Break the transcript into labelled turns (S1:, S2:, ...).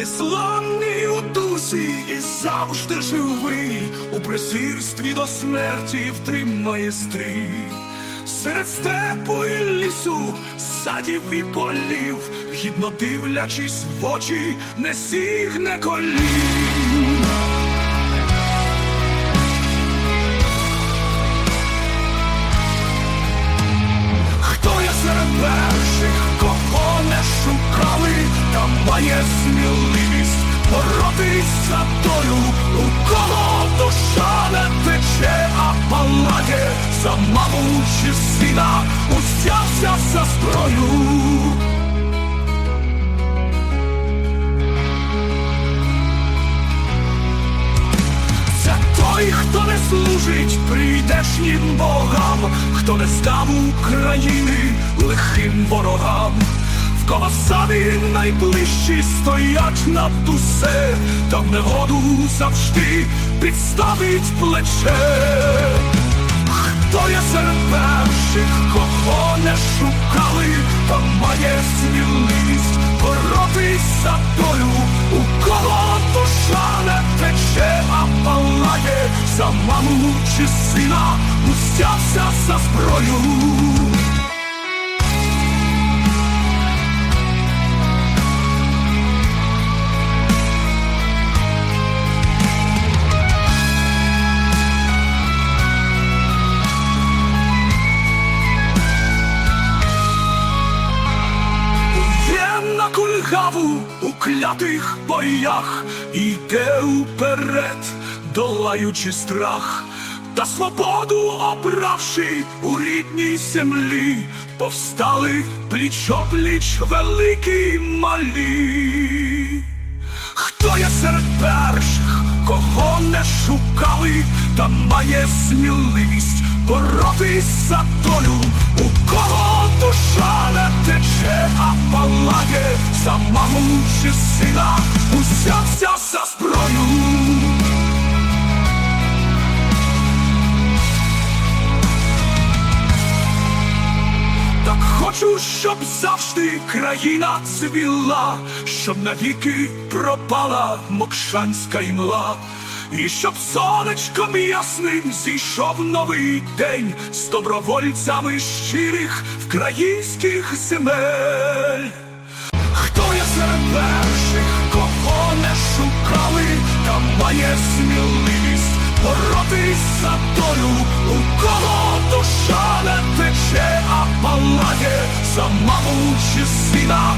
S1: Неславний у дусі і завжди живий, у презирстві до смерті втримає стрій. Серед степу і лісу, садів і полів, гідно дивлячись в очі, не сігне колін. Хто є серед перших, кого не шукали, там має сміливість за долю, у кого душа не тече, а палає. За маму чи сина, узявся за зброю. Це той, хто не служить прийдешнім богам, хто не здав України лихим ворогам, самі найближчі стоять над усе, в негоду завжди підставить плече. Хто є серед перших, кого не шукали, там має сміливість боротись за долю, у кого душа не тече, а палає за маму чи сина, устявся за зброю. Клятих боях, іде уперед, долаючи страх, та свободу обравши у рідній землі, повстали пліч-опліч великі й малі. Хто є серед перших, кого не шукали, та має сміливість боротись за долю, у кого чи сина, узявся за зброю. Так хочу, щоб завжди країна цвіла, щоб навіки пропала мокшанська імла, і щоб сонечком ясним зійшов новий день з добровольцями щирих вкраїнських земель. Хто є серед перших, кого не шукали, там має сміливість боротись за долю, у кого душа не тече, а палає за маму чи сина.